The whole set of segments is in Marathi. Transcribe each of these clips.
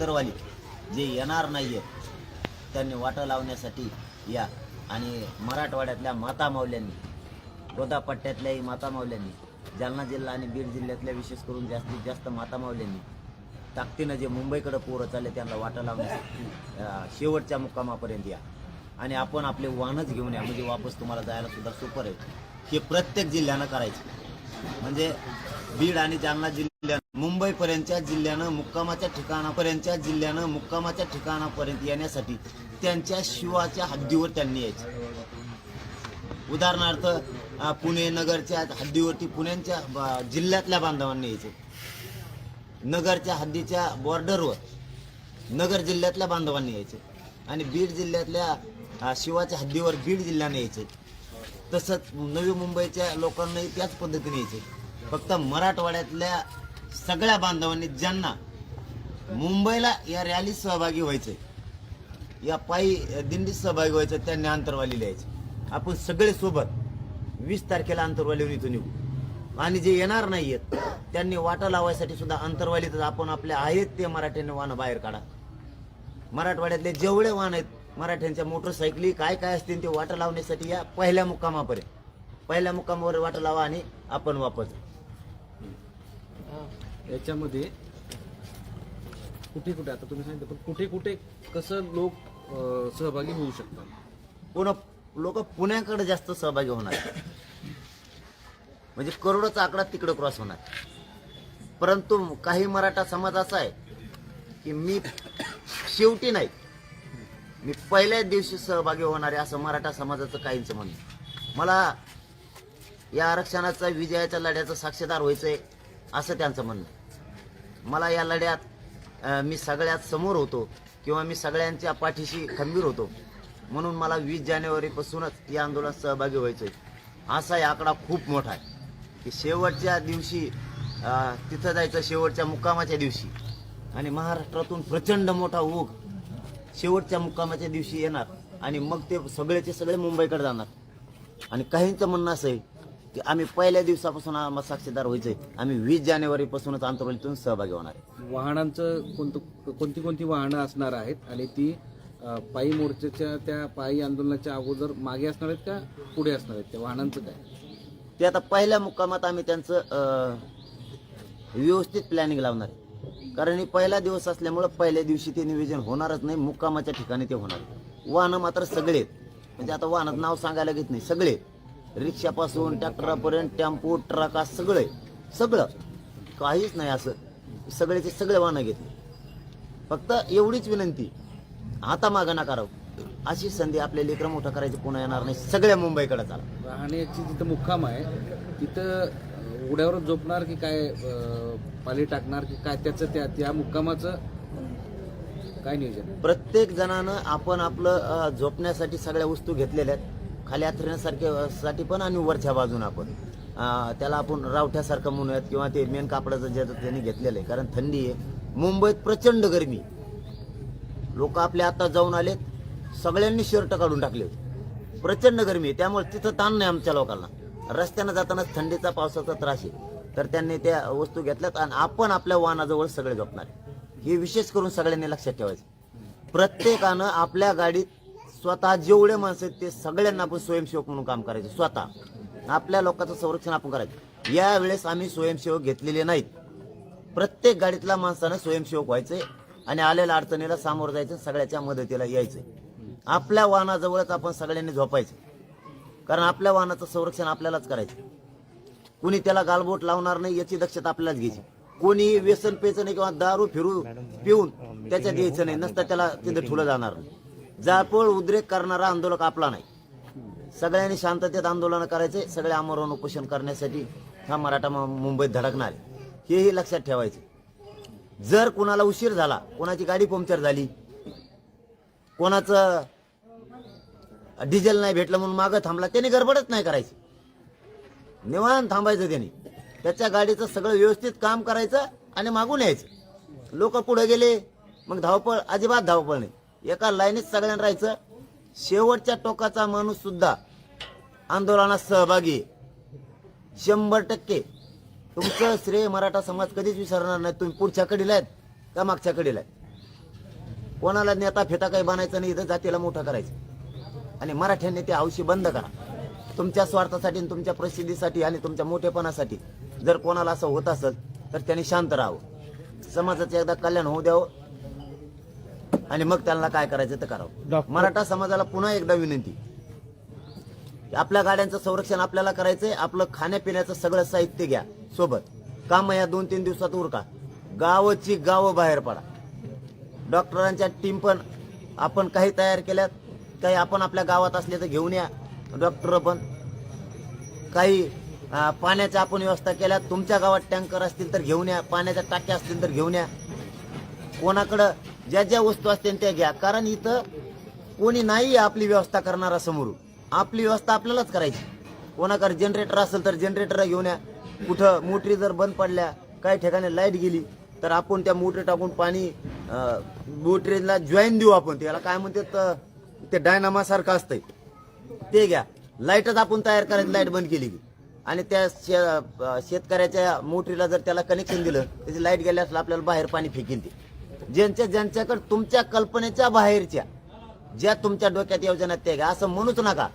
अंतरवाली जे येणार नाही आहेत त्यांनी वाटा लावण्यासाठी या. आणि मराठवाड्यातल्या माता माऊल्यांनी गोदापट्ट्यातल्याही माता मावल्यांनी जालना जिल्हा आणि बीड जिल्ह्यातल्या विशेष करून जास्तीत जास्त माता मावल्यांनी ताकदीनं जे मुंबईकडे पोरं चालले त्यांना वाटा लावण्यासाठी शेवटच्या मुक्कामापर्यंत या. आणि आपण आपले वाहनच घेऊन या. म्हणजे वापस तुम्हाला जायला सुद्धा सुपर आहे हे प्रत्येक जिल्ह्यानं करायचं. म्हणजे बीड आणि जालना जिल्ह्या मुंबईपर्यंतच्या जिल्ह्यानं मुक्कामाच्या ठिकाणापर्यंतच्या जिल्ह्यानं मुक्कामाच्या ठिकाणापर्यंत येण्यासाठी त्यांच्या शिवाच्या हद्दीवर त्यांनी यायचे. उदाहरणार्थ पुणे नगरच्या हद्दीवरती पुण्याच्या जिल्ह्यातल्या बांधवांनी यायचे. नगरच्या हद्दीच्या बॉर्डरवर नगर जिल्ह्यातल्या बांधवांनी यायचे. आणि बीड जिल्ह्यातल्या शिवाच्या हद्दीवर बीड जिल्ह्याने यायचे. तसंच नवी मुंबईच्या लोकांनाही त्याच पद्धतीने यायचे. फक्त मराठवाड्यातल्या सगळ्या बांधवांनी ज्यांना मुंबईला या रॅलीत सहभागी व्हायचे या पायी दिंडीत सहभागी व्हायचं त्यांनी अंतरवाली लिहायचे. आपण सगळे सोबत वीस तारखेला अंतरवालीहून इथून येऊ आणि जे येणार नाही आहेत त्यांनी वाटा लावायसाठी सुद्धा अंतरवालीतच आपण आपले आहेत ते मराठ्यांनी वाहनं बाहेर काढा. मराठवाड्यातले जेवढे वाहन आहेत मराठ्यांच्या मोटरसायकली काय काय असतील ते वाटा लावण्यासाठी या पहिल्या मुक्कामापर्यंत. पहिल्या मुक्कामावर वाटा लावा आणि आपण वापस याच्यामध्ये कुठे कुठे आता तुम्ही सांगितलं पण कुठे कुठे कसं लोक अं, सहभागी होऊ शकतात? पुन्हा लोक पुण्याकडे जास्त सहभागी होणार. म्हणजे करोडोचा आकडा तिकडे क्रॉस होणार. परंतु काही मराठा समाज असा आहे की मी शेवटी नाही मी पहिल्याच दिवशी सहभागी होणार आहे असं मराठा समाजाचं काहींचं म्हणणं मला या आरक्षणाचा विजयाच्या लढ्याचं साक्षीदार व्हायचंय असं त्यांचं म्हणणं आहे. मला या लढ्यात मी सगळ्यात समोर होतो किंवा मी सगळ्यांच्या पाठीशी खंबीर होतो. म्हणून मला वीस जानेवारीपासूनच या आंदोलनात सहभागी व्हायचंय. असा हा आकडा खूप मोठा आहे की शेवटच्या दिवशी तिथं जायचं शेवटच्या मुक्कामाच्या दिवशी. आणि महाराष्ट्रातून प्रचंड मोठा ओघ शेवटच्या मुक्कामाच्या दिवशी येणार. आणि मग ते सगळेचे सगळे मुंबईकडे जाणार. आणि काहींचं म्हणणं असं आहे की आम्ही पहिल्या दिवसापासून आम्हाला साक्षीदार व्हायचंय. आम्ही वीस जानेवारीपासूनच आंतरवालीतून सहभागी होणार आहे. वाहनांचं कोणतं कोणती कोणती वाहनं असणार आहेत आणि ती अं, पायी मोर्चाच्या त्या पायी आंदोलनाच्या अगोदर मागे असणार आहेत का पुढे असणार आहेत? त्या वाहनांचं काय? ते आता पहिल्या मुक्कामात आम्ही त्यांचं अं, व्यवस्थित प्लॅनिंग लावणार आहे. कारण हे पहिला दिवस असल्यामुळं पहिल्या दिवशी ते नियोजन होणारच नाही मुक्कामाच्या ठिकाणी ते होणार वाहनं मात्र सगळे आहेत. म्हणजे आता वाहनात नाव सांगायला घेत नाही सगळे रिक्षापासून ट्रॅक्टरापर्यंत टेम्पो ट्रका सगळे सगळं. काहीच नाही असं. सगळेचे सगळे वाहनं घेतले. फक्त एवढीच विनंती. आता मागं नका राहू. अशी संधी आपल्या लेकरं मोठं करायची पुन्हा येणार नाही. सगळ्या मुंबईकडे चाला. राहण्याची जिथं मुक्काम आहे तिथं अं, उड्यावरच झोपणार की काय अं, पाली टाकणार की काय त्याचं त्या त्या मुक्कामाचं काय नियोजन आहे? प्रत्येक जणानं आपण आपलं अ, झोपण्यासाठी सगळ्या वस्तू घेतलेल्या आहेत. खाली आथरण्यासारखे साठी पण आणि वरच्या बाजून आपण. त्याला आपण रावठ्यासारखं म्हणूयात किंवा ते मेन कापडाचं जे त्यांनी घेतलेलं आहे. कारण थंडी आहे. मुंबईत प्रचंड गरमी लोक आपले आता जाऊन आलेत. सगळ्यांनी शर्ट काढून टाकले होते प्रचंड गरमी आहे. त्यामुळे तिथं ताण नाही आमच्या लोकांना. रस्त्यानं जाताना थंडीचा पावसाचा त्रास आहे. तर त्यांनी त्या वस्तू घेतल्यात आणि आपण आपल्या वाहनाजवळ सगळे झोपणार हे विशेष करून सगळ्यांनी लक्षात ठेवायचं प्रत्येकानं आपल्या गाडीत स्वतः जेवढे माणसं आहेत ते सगळ्यांना आपण स्वयंसेवक म्हणून काम करायचं. स्वतः. आपल्या लोकांचं संरक्षण आपण करायचं. यावेळेस आम्ही स्वयंसेवक घेतलेले नाहीत. प्रत्येक गाडीतल्या माणसानं स्वयंसेवक व्हायचंय आणि आलेल्या अडचणीला सामोरं जायचं सगळ्याच्या मदतीला यायचंय. आपल्या वाहनाजवळच आपण सगळ्यांनी झोपायचं. कारण आपल्या वाहनाचं संरक्षण आपल्यालाच करायचं. कुणी त्याला गालबोट लावणार नाही याची दक्षता आपल्यालाच घ्यायची. कोणी व्यसन पेचं नाही किंवा दारू फिरू पिऊन त्याच्यात यायचं नाही. नसता त्याला तिथे ठुलं जाणार नाही. जाळपोळ उद्रेक करणारा आंदोलक आपला नाही. सगळ्यांनी शांततेत आंदोलन करायचे सगळे आमरण उपोषण करण्यासाठी हा मराठा मुंबईत धडकणार आहे. हेही लक्षात ठेवायचे. जर कुणाला उशीर झाला कोणाची गाडी पंक्चर झाली कोणाचं डिझेल नाही भेटलं म्हणून मागं थांबला त्याने गडबडच नाही करायची. निवांत थांबायचं त्याने. त्याच्या गाडीचं सगळं व्यवस्थित काम करायचं आणि मागून यायचं. लोक पुढे गेले मग धावपळ अजिबात धावपळ नाही. एका लाईनीत सगळ्यांना राहायचं. शेवटच्या टोकाचा माणूस सुद्धा आंदोलनात सहभागी शंभर टक्के. तुमचं श्रेय मराठा समाज कधीच विसरणार नाही. तुम्ही पुढच्या कडीला आहेत का मागच्या कडीला आहेत? कोणाला नेता फेता काही बनायचं नाही इथं जातीला मोठं करायचं. आणि मराठ्यांनी ते हौशी बंद करा. तुमच्या स्वार्थासाठी आणि तुमच्या प्रसिद्धीसाठी आणि तुमच्या मोठेपणासाठी जर कोणाला असं होत असेल तर त्यांनी शांत राहावं. समाजाचं एकदा कल्याण होऊ द्यावं. आणि मग त्यांना काय करायचं ते करावं. मराठा समाजाला पुन्हा एकदा विनंती. आपल्या गाड्यांचं संरक्षण आपल्याला करायचंय आपलं खाण्यापिण्याचं सगळं साहित्य घ्या सोबत. काम या दोन तीन दिवसात उरका. गावची गावं बाहेर पडा. डॉक्टरांच्या टीम पण आपण काही तयार केल्यात काही आपण आपल्या गावात असले तर घेऊन या डॉक्टर पण. काही पाण्याच्या आपण व्यवस्था केल्या तुमच्या गावात टँकर असतील तर घेऊन या पाण्याच्या टाक्या असतील तर घेऊन या. कोणाकडं ज्या ज्या वस्तू असतील त्या घ्या. कारण इथं कोणी नाही आपली व्यवस्था करणारा समोर. आपली व्यवस्था आपल्यालाच करायची. कोणाकडे जनरेटर असेल तर जनरेटर घेऊन या. कुठं मोटरी जर बंद पडल्या काही ठिकाणी लाइट गेली तर आपण त्या मोटरी टाकून पाणी मोटरीला जॉईन देऊ आपण. त्याला काय म्हणतात अं, ते डायनामासारखं असतंय. ते घ्या. लाईटच आपण तयार करायची लाइट बंद केली की. आणि त्या शे- शेतकऱ्याच्या मोटरीला जर त्याला कनेक्शन दिलं त्याची लाइट गेल्यास आपल्याला बाहेर पाणी फेकेल ते. ज्यांच्या ज्यांच्याकडे तुमच्या कल्पनेच्या बाहेरच्या ज्या तुमच्या डोक्यात योजना आहेत त्या घ्या. असं म्हणूच नका.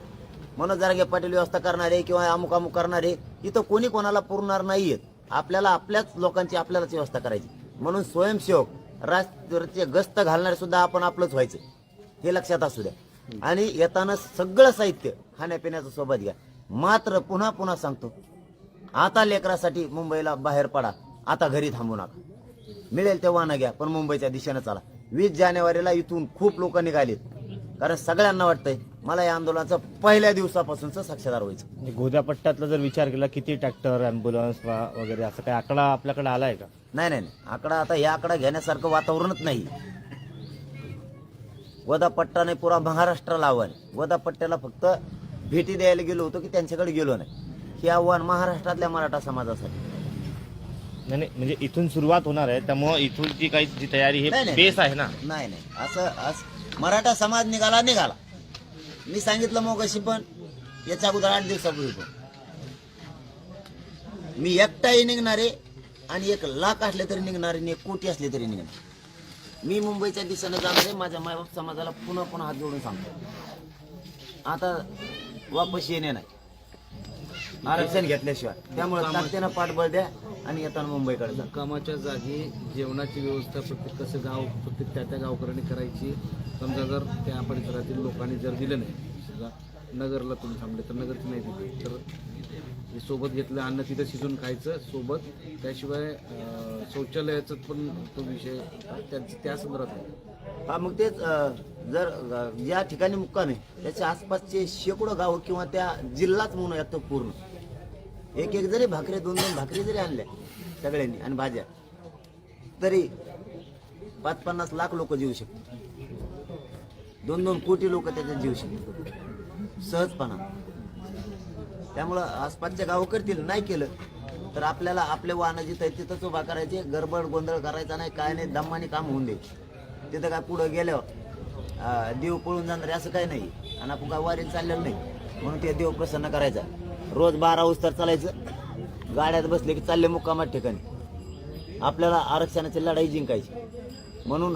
मनोज जरागे पाटील व्यवस्था करणारे किंवा अमुक अमुक करणारे इथं कोणी कोणाला पुरणार नाहीयेत आपल्याला आपल्याच लोकांची आपल्यालाच व्यवस्था करायची. म्हणून स्वयंसेवक राष्ट्राचे गस्त घालणारे सुद्धा आपण आपलंच व्हायचं. हे लक्षात असू द्या. आणि येताना सगळं साहित्य खाण्यापिण्याचं सोबत घ्या. मात्र पुन्हा पुन्हा सांगतो आता लेकरासाठी मुंबईला बाहेर पडा. आता घरी थांबू नका. मिळेल तेव्हा न घ्या पण मुंबईच्या दिशेनं चला. वीस जानेवारीला इथून खूप लोक निघालेत. कारण सगळ्यांना वाटतंय मला या आंदोलनाचं पहिल्या दिवसापासूनच साक्षीदार व्हायचं. म्हणजे गोदा पट्ट्यातला जर विचार केला किती ट्रॅक्टर अँब्युलन्स वगैरे असं काही आकडा आपल्याकडे आलाय का? नाही नाही नाही. आकडा आता या आकडा घेण्यासारखं वातावरणच नाही. वदापट्टाने पुरा महाराष्ट्राला आव्हान वदापट्ट्याला फक्त भेटी द्यायला गेलो होतो की त्यांच्याकडे गेलो नाही. हे आव्हान महाराष्ट्रातल्या मराठा समाजासाठी. नाही नाही, म्हणजे इथून सुरुवात होणार आहे त्यामुळे इथून जी काही जी तयारी नाही, हे नाही. बेस आहे ना? नाही नाही असं असं मराठा समाज निघाला निघाला. मी सांगितलं मग पण याच्या अगोदर आठ दिवसापूर्वी पण. मी एकटाही निघणारे आणि एक लाख असले तरी निघणारे आणि एक कोटी असले तरी निघणार. मी मुंबईच्या दिशेने जाणारे माझ्या मायबाप समाजाला पुन्हा पुन्हा हात जोडून सांगतो. आता वापस येणे नाही. आरक्षण घेतल्याशिवाय. त्यामुळे ताकदीनं पाठबळ द्या आणि येताना मुंबईकडे जा. कामाच्या जागी जेवणाची व्यवस्था प्रत्येक कसं गाव प्रत्येक त्या त्या गावकऱ्यांनी करायची. समजा जर त्या परिसरातील लोकांनी जर दिलं नाही समजा नगरला तुम्ही थांबले तर नगरची नाही दिली तर सोबत घेतलं अन्न तिथं शिजून खायचं सोबत. त्याशिवाय शौचालयाचा पण तो विषय त्यांचं त्या संदर्भात आहे. हा मग तेच जर अं, या ठिकाणी मुक्काम आहे त्याच्या आसपासचे शेकडो गाव किंवा त्या जिल्हाच म्हणूया तो पूर्ण. एक एक जरी भाकरी दोन दोन भाकरी जरी आणल्या सगळ्यांनी आणि भाज्या तरी पाच पन्नास लाख लोक जीव शकतात. दोन दोन कोटी लोक त्याच्यात जीव शकतात. सहजपणा. त्यामुळं आसपासच्या गाव करतील नाही केलं तर आपल्याला आपले वाहनं जिथं तिथंच उभा करायचे गडबड गोंधळ करायचा नाही काय नाही दमाने काम होऊन दे तिथं काय पुढं गेल्यावर देव पळून जाणार आहे असं काही नाही. आणि आपण काय वारीत चाललेलं नाही. म्हणून ते देव प्रसन्न करायचा. रोज बारा उस्तर चालायचं. गाड्यात बसले की चालले मुक्कामात ठिकाणी. आपल्याला आरक्षणाची लढाई जिंकायची. म्हणून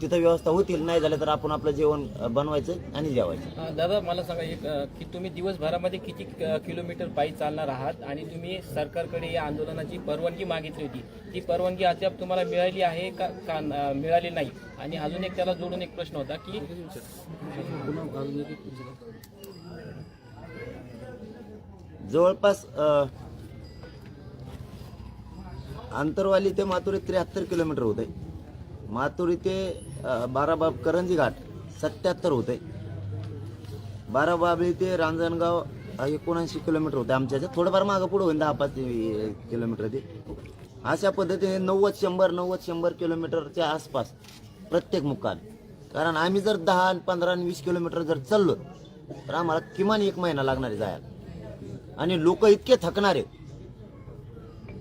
तिथं व्यवस्था होतील नाही झालं तर आपण आपलं जेवण बनवायचं आणि जेवायचं. दादा मला सांगा एक की तुम्ही दिवसभरामध्ये किती किलोमीटर पायी चालणार आहात आणि तुम्ही सरकारकडे या आंदोलनाची परवानगी मागितली होती. ती परवानगी अद्याप तुम्हाला मिळाली आहे का का मिळाली नाही? आणि अजून एक त्याला जोडून एक प्रश्न होता की पुन्हा अजून एक- एक विचारा. जवळपास अंतरवाली आंतरवाली ते मातुरी त्र्याहत्तर किलोमीटर होत आहे ते बाराबाब करंजी घाट सत्याहत्तर होते आहे ते रांजणगाव एकोणऐंशी किलोमीटर होते आमच्या थोडंफार मागं पुढं होईल दहा पाच किलोमीटर ते. अशा पद्धतीने नव्वद शंभर नव्वद शंभर किलोमीटरच्या आसपास प्रत्येक मुक्काम. कारण आम्ही जर दहा पंधरा आणि वीस किलोमीटर जर चाललो तर आम्हाला किमान एक महिना लागणार आहे जायला. आणि लोक इतके थकणार आहेत.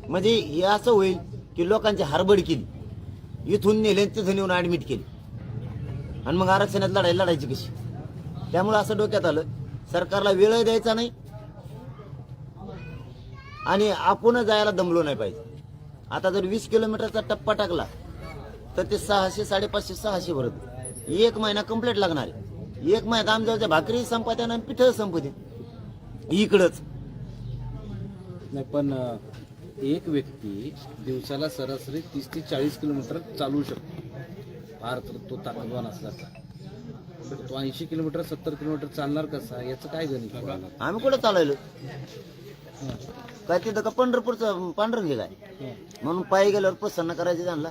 म्हणजे हे असं होईल की लोकांची हारबड केली. इथून नेले तिथून येऊन ऍडमिट केली. आणि मग आरक्षणात लढाई लढायची कशी? त्यामुळे असं डोक्यात आलं सरकारला वेळ द्यायचा नाही आणि आपण जायला दमलो नाही पाहिजे. आता जर वीस किलोमीटरचा टप्पा टाकला तर ते सहाशे साडेपाचशे सहाशे भरत. एक महिना कंप्लीट लागणार आहे. एक महिना आमच्या भाकरी संपत्या आणि पिठ संपते इकडंच. नाही पण एक व्यक्ती दिवसाला सरासरी तीस ते चाळीस किलोमीटर चालू शकतो. फार तर तो ताकदवान असल्याचा पण तो ऐंशी किलोमीटर सत्तर किलोमीटर चालणार कसा याचं काय गणित? आम्ही कुठं चालवलो. काय तिथं का पंढरपूरचं काय हं. म्हणून पायी गेल्यावर प्रसन्न करायचे त्यांना.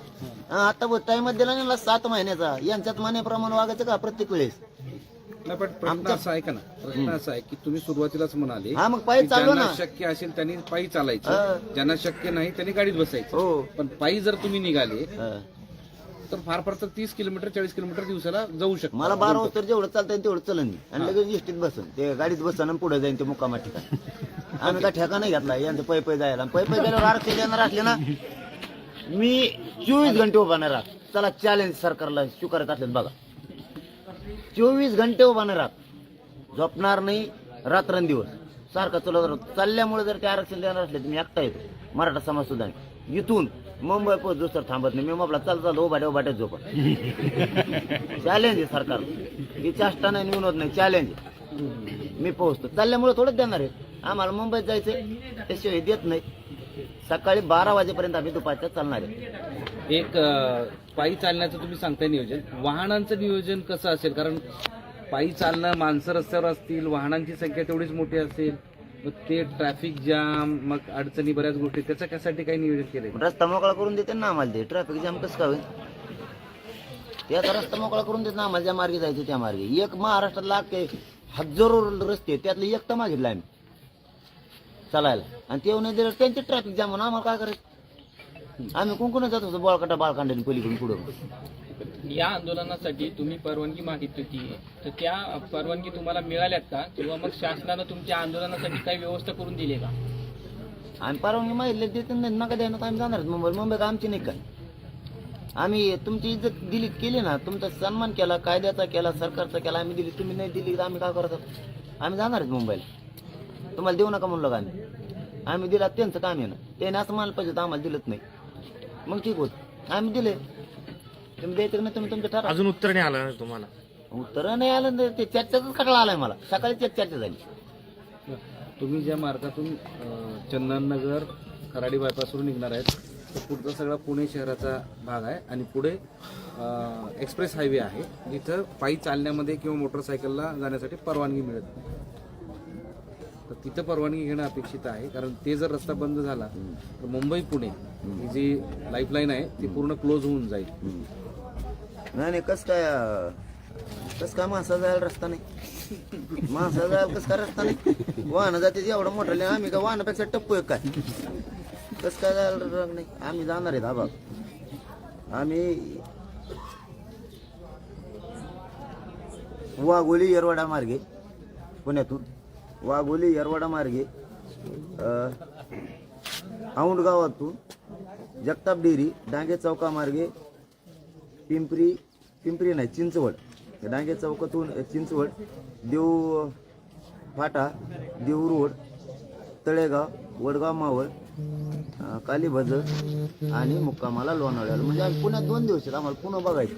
आता टाइम दिला ना सात महिन्याचा. यांच्यात मानेप्रमाणे वागायचं का प्रत्येक वेळेस? नाही पण प्रश्न असा आहे का ना? प्रश्न असा आहे की तुम्ही सुरुवातीलाच म्हणाले हा मग पायी की ज्यांना ना. शक्य असेल त्यांनी पायी हा. चालायचं ज्यांना शक्य नाही त्यांनी गाडीत बसायचं. हो. पण पायी जर तुम्ही निघाले हा. तर फार फार तर तीस किलोमीटर चाळीस किलोमीटर दिवसाला जाऊ शकतो. मला बारा वाजता जेवढं चालतं येईल तेवढं चलन मी. आणि लगेच इष्टीत बसन. ते गाडीत बसन आणि पुढे जाईन ते मुक्कामा ठिकाण. आम्ही काय ठेका नाही घेतला. यांचं पै पै जायला. पै पै गेल्यावर आरक्षण देणार असले ना मी चोवीस घंटे उभा नाही राहत. चला चॅलेंज सरकारला स्वीकारत असले बघा. चोवीस घंटे उभा नाही राहत. झोपणार नाही रात्रंदिवस. सारखा चलत राहतो. चालल्यामुळे जर ते आरक्षण देणार असले तर मी एकटा येतो. मराठा समाज सुद्धा इथून मुंबई पोहोच दुसरं थांबत नाही. मी म्हटलं चाल चाल उभाट्या उभाट्यात झोपा चॅलेंज आहे सरकार. ही चाष्टा नाही निवडत नाही. चॅलेंज मी पोहोचतो. चालल्यामुळे थोडंच देणार आहे. आम्हाला मुंबईत जायचं त्याशिवाय देत नाही. सकाळी बारा वाजेपर्यंत आम्ही दुपारच्या चालणार आहे. एक पायी चालण्याचं तुम्ही सांगताय नियोजन. वाहनांचं नियोजन कसं असेल? कारण पायी चालणं माणसं रस्त्यावर असतील वाहनांची संख्या तेवढीच मोठी असेल मग ते ट्रॅफिक जाम मग अडचणी बऱ्याच गोष्टी त्याच्या कशासाठी काही नियोजन केलं रस्ता मोकळा करून देते ना आम्हाला ते. ट्रॅफिक जाम कसं काय होईल? ते आता रस्ता मोकळा करून देत ना आम्हाला. ज्या मार्गे जायचं त्या मार्गे. एक महाराष्ट्रात लाख हजारो रस्ते त्यातले एक तर मागितलं आम्ही. चालायला. आणि ते येऊन दिलं त्यांचे ट्रॅफिक जाम म्हणून आम्हाला काय करायचं? आम्ही कोण जात होतो बाळकाटा बाळकांडे पलीकडून पुढं. या आंदोलनासाठी तुम्ही परवानगी मागितली होती. तर त्या परवानगी तुम्हाला मिळाल्यात का? किंवा मग शासनानं तुमच्या आंदोलनासाठी काही व्यवस्था करून दिली का? आम्ही परवानगी मागितली देत नाही नका द्यायला आम्ही जाणार मुंबई मुंबई का आमची नाही काय. आम्ही तुमची इज्जत दिली केली ना. तुमचा सन्मान केला कायद्याचा केला सरकारचा केला आम्ही दिली तुम्ही नाही दिली तर आम्ही काय करतो आम्ही जाणार आहेत मुंबईला. तुम्हाला देऊ नका म्हणलो का आम्ही? आम्ही दिला त्यांचं काम आहे ना. त्याने असं मानलं पाहिजे तर आम्हाला दिलंच नाही. मग ठीक होत. आम्ही दिले तुम्ही द्यायचं नाही तुम्ही तुमचं ठरा अजून उत्तर नाही आलं ना तुम्हाला? उत्तर नाही आलं तर ते चर्चेचाच खटला आलाय मला. सकाळी चर्चा झाली. तुम्ही ज्या मार्गातून अं, चंदननगर खराडी बायपासवरून निघणार आहेत तो पुढचा सगळा पुणे शहराचा भाग आहे आणि पुढे अं, एक्सप्रेस हायवे आहे. जिथं पायी चालण्यामध्ये किंवा मोटरसायकलला जाण्यासाठी परवानगी मिळत नाही. तर तिथं परवानगी घेणं अपेक्षित आहे. कारण ते जर रस्ता बंद झाला तर मुंबई पुणे ही जी लाईफलाईन आहे ती पूर्ण क्लोज होऊन जाईल. नाही नाही कस काय कस काय माणसा जायला रस्ता नाही? माणसा जायला कस काय रस्ता नाही? वाहन जाते एवढं मोठं आम्ही का वाहनापेक्षा टप्पू आहे काय? कस काय जायला रंग नाही? आम्ही जाणार आहेत हा भाग. आम्ही वाघोली येरवाडा मार्गे पुण्यातून. वाघोली येरवाडा मार्गे अं, गावातून जगताप डेरी डांगे चौका मार्गे पिंपरी पिंपरी नाही चिंचवड. डांगे चौकातून चिंचवड देऊ फाटा देऊ रोड तळेगाव वडगाव मावळ कालीभजर आणि मुक्कामाला लोणावळ्याला. म्हणजे आम्ही पुण्यात दोन दिवस आहेत आम्हाला पुन्हा बघायचं.